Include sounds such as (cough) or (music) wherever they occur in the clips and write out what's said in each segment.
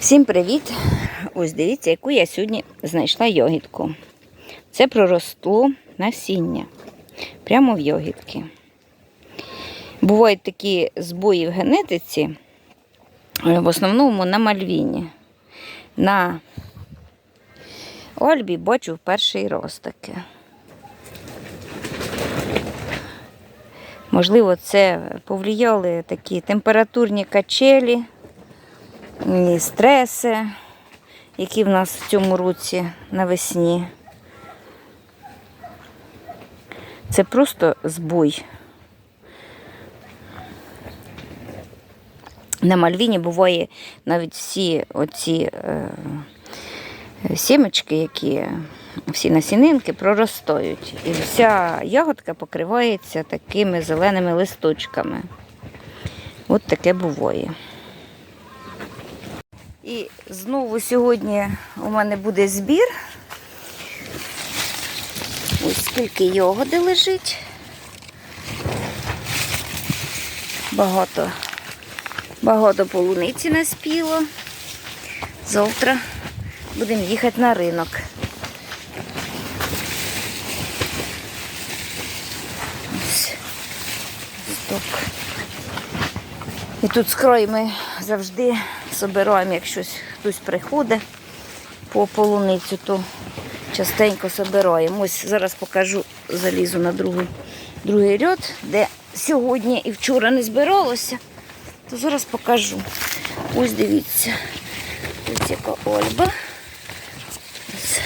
Всім привіт! Ось дивіться, яку я сьогодні знайшла йогітку. Це проросло насіння прямо в йогітки. Бувають такі збої в генетиці, е, в основному на мальвіні. На Ольбі бачу в перший раз. Можливо, це повлияли такі температурні качелі і стреси, які в нас в цьому році навесні. Це просто збой. На Мальвіні буває навіть всі оці е, сімечки, які всі насінинки проростають. І вся ягодка покривається такими зеленими листочками. От таке буває. І знову сьогодні у мене буде збір. Ось скільки ягоди лежить. Багато, багато полуниці наспіло. Завтра будемо їхати на ринок. Ось сток. І тут з ми завжди збираємо, як щось хтось приходить по полуницю, то частенько збираємо. Ось зараз покажу, залізу на другий, другий ряд, де сьогодні і вчора не збиралося, то зараз покажу. Ось дивіться, ось яка Ольба. Ось,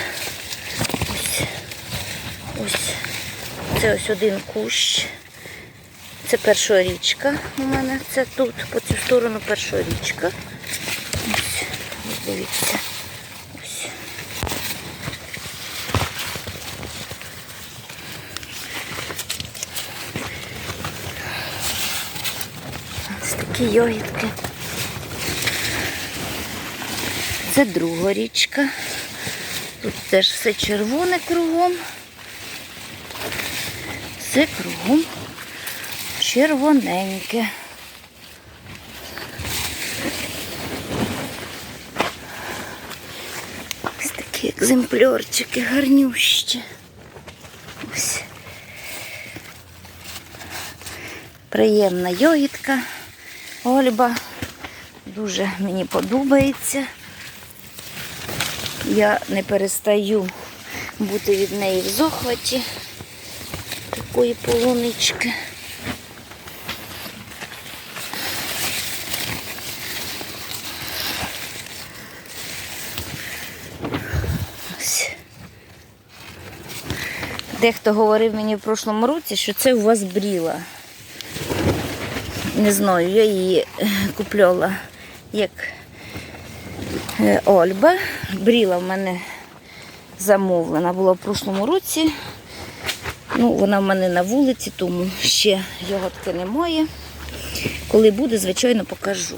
ось, ось. Це ось один кущ. Це перша річка у мене. Це тут, по цю сторону перша річка. Дивіться. Ось. Ось такі йогітки. Це друга річка. Тут теж все червоне кругом. Все кругом червоненьке. Ось такі екземплярчики гарнющі. Приємна йогітка. Ольба. Дуже мені подобається. Я не перестаю бути від неї в захваті такої полунички. Дехто говорив мені в прошлому році, що це у вас бріла. Не знаю, я її е, купляла як е, Ольба. Бріла в мене замовлена була в прошлому році. Ну, вона в мене на вулиці, тому ще ягодки немає. Коли буде, звичайно, покажу.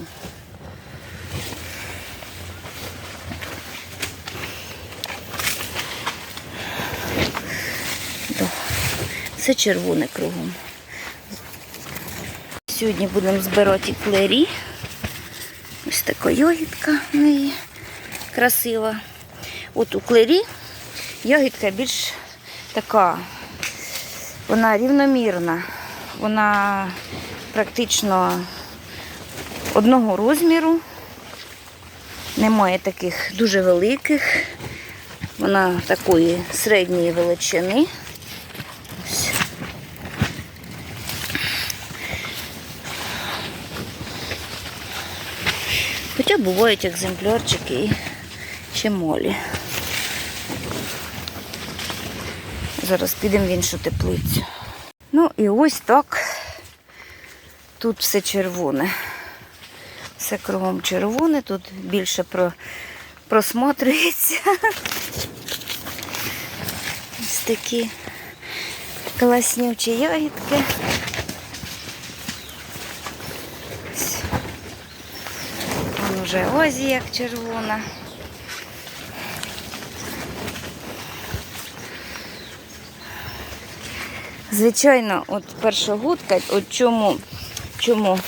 Все червоне кругом. Сьогодні будемо збирати клері. Ось така йогітка в неї красива. От у клері ягідка більш така, вона рівномірна, вона практично одного розміру, немає таких дуже великих, вона такої середньої величини. Хоча бувають екземплярчики і чемолі. Зараз підемо в іншу теплицю. Ну і ось так. Тут все червоне. Все кругом червоне, тут більше про, просмотрюється. Ось такі класнючі ягідки. Вон уже озі як червона. Звичайно, от перша гудка, от чому, чому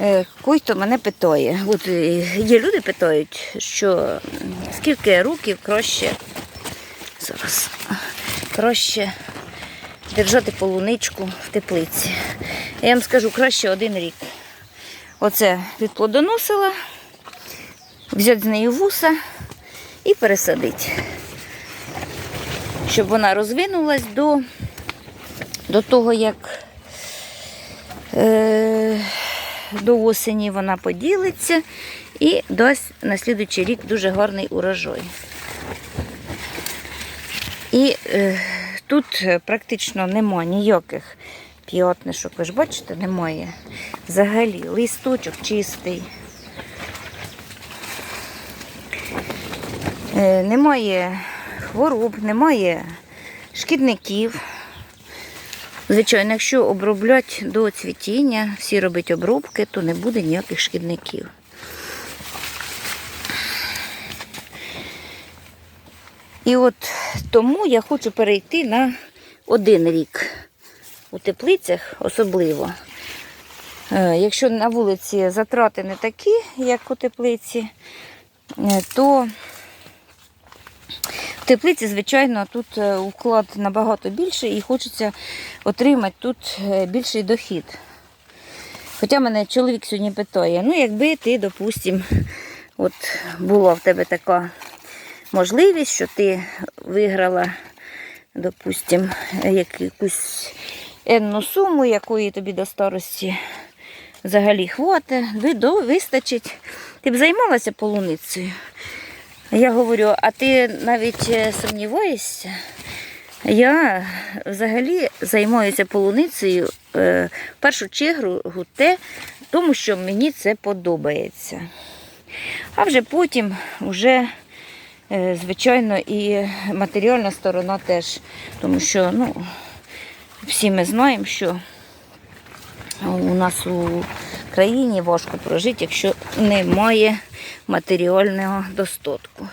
Е, Кой-то мене питає. От е, є люди питають, що скільки років краще зараз краще держати полуничку в теплиці. Я вам скажу, краще один рік. Оце відплодоносила, взяти з неї вуса і пересадити. Щоб вона розвинулась до, до того, як е, до осені вона поділиться і дасть на слідуючий рік дуже гарний урожай. І е, тут практично нема ніяких п'ятнишок. Ви ж бачите, немає. Взагалі листочок чистий. Е, немає хвороб, немає шкідників. Звичайно, якщо оброблять до цвітіння, всі робить обробки, то не буде ніяких шкідників. І от тому я хочу перейти на один рік у теплицях особливо. Е, Якщо на вулиці затрати не такі, як у теплиці, е, то в теплиці, звичайно, тут е, уклад набагато більший і хочеться отримати тут е, більший дохід. Хоча мене чоловік сьогодні питає, ну якби ти, допустим, от була в тебе така можливість, що ти виграла, допустим, якусь енну суму, якої тобі до старості взагалі хватить, вистачить, ти б займалася полуницею. Я говорю, а ти навіть е, сумніваєшся? Я взагалі займаюся полуницею е, в першу чергу те, тому що мені це подобається. А вже потім, вже, е, звичайно, і матеріальна сторона теж. Тому що ну, всі ми знаємо, що у нас у країні важко прожити, якщо немає матеріального достатку.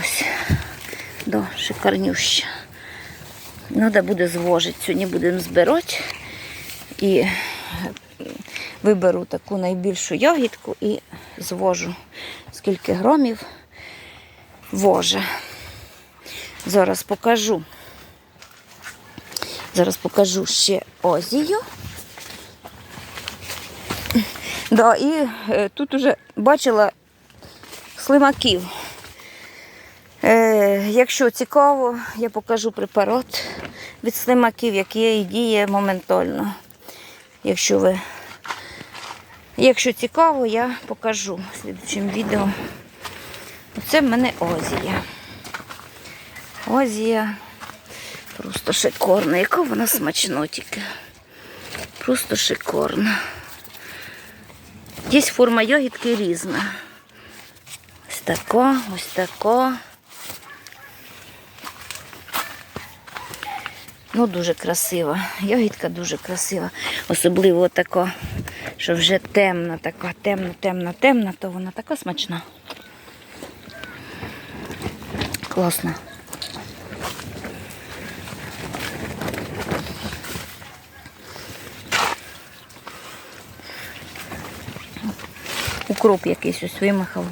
Ось, да, шикарнюща. Треба буде звожити. Сьогодні будемо збирати і виберу таку найбільшу ягідку і звожу, скільки громів воже. Зараз покажу. Зараз покажу ще озію. Да, і е, тут уже бачила слимаків. Е, якщо цікаво, я покажу препарат від слимаків, який діє моментально. Якщо ви Якщо цікаво, я покажу в відео. Оце в мене озія. Озія просто шикарна. Яка вона смачна тільки. Просто шикарна. Є форма ягідки різна. Ось така, ось така. Ну, дуже красива. Ягідка дуже красива. Особливо така, що вже темна, така, темна, темна, темна, то вона така смачна. Класна. Укроп якийсь ось вимахав.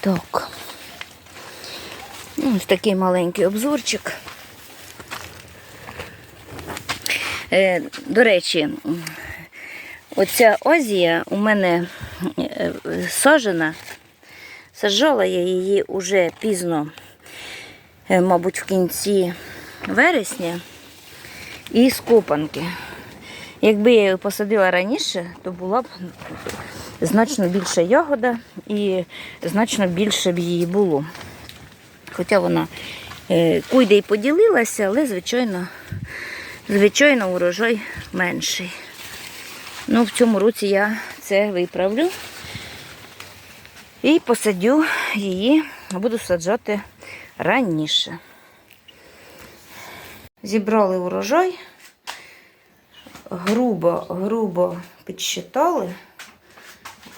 Так. Ну, Ось такий маленький обзорчик. Е, до речі, оця озія у мене е, сажена. Саджала я її уже пізно, е, мабуть, в кінці вересня і з. Якби я її посадила раніше, то була б значно більша ягода і значно більше б її було. Хоча вона е, куйде й поділилася, але, звичайно, звичайно, урожай менший. Ну, в цьому році я це виправлю і посадю її, буду саджати раніше. Зібрали урожай, грубо, грубо підсчитали,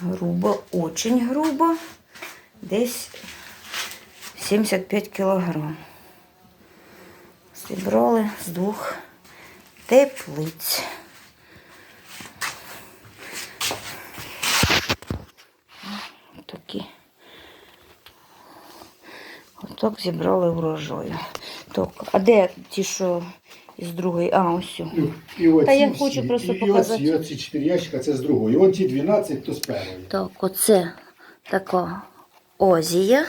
грубо, очень грубо, десь 75 кілограм. Зібрали з двох теплиць. Такі. Отак зібрали урожаю. Так, а де ті, що із другої? А, ось. Ну, І оці Та я всі, хочу просто і, показати. І оці, оці 4 ящика це з другої. Вон ті 12, то з першої. Так, оце така озія.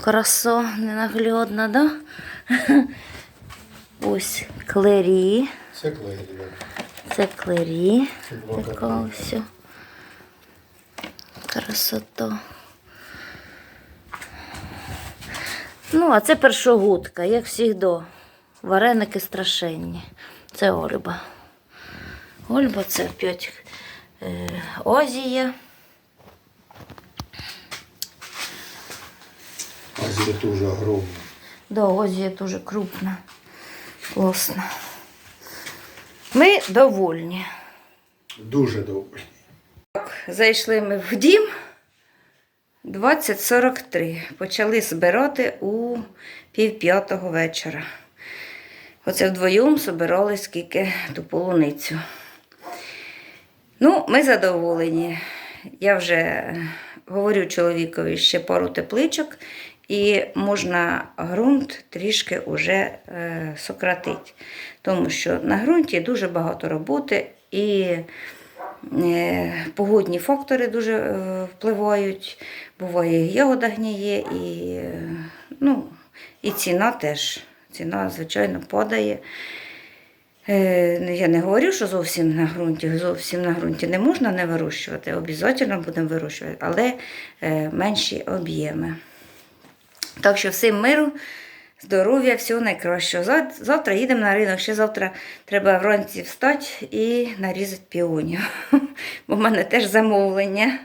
Краса ненаглядна, да? (laughs) Ось клері. Це клеєрі. Це клері. Така ось. Красота. Ну, а це першогутка, як завжди. Вареники страшенні. Це Ольба. Ольба це опять е, Озія. Азія теж огромна. Да, Озія дуже крупна. Класно. Ми довольні. Дуже добре. Зайшли ми в дім 20.43. Почали збирати у пів п'ятого вечора. Оце вдвоєм збирали скільки ту полуницю. Ну, ми задоволені. Я вже говорю чоловікові ще пару тепличок, і можна ґрунт трішки вже е, сократити. Тому що на ґрунті дуже багато роботи і е, погодні фактори дуже е, впливають. Буває, ягода гніє, і, ну, і ціна теж. Ціна, звичайно, падає. Е, Я не говорю, що зовсім на ґрунті, зовсім на ґрунті не можна не вирощувати, обов'язково будемо вирощувати, але е, менші об'єми. Так що всім миру, здоров'я, всього найкращого. Завтра їдемо на ринок, ще завтра треба вранці встати і нарізати піонів. (laughs) Бо в мене теж замовлення.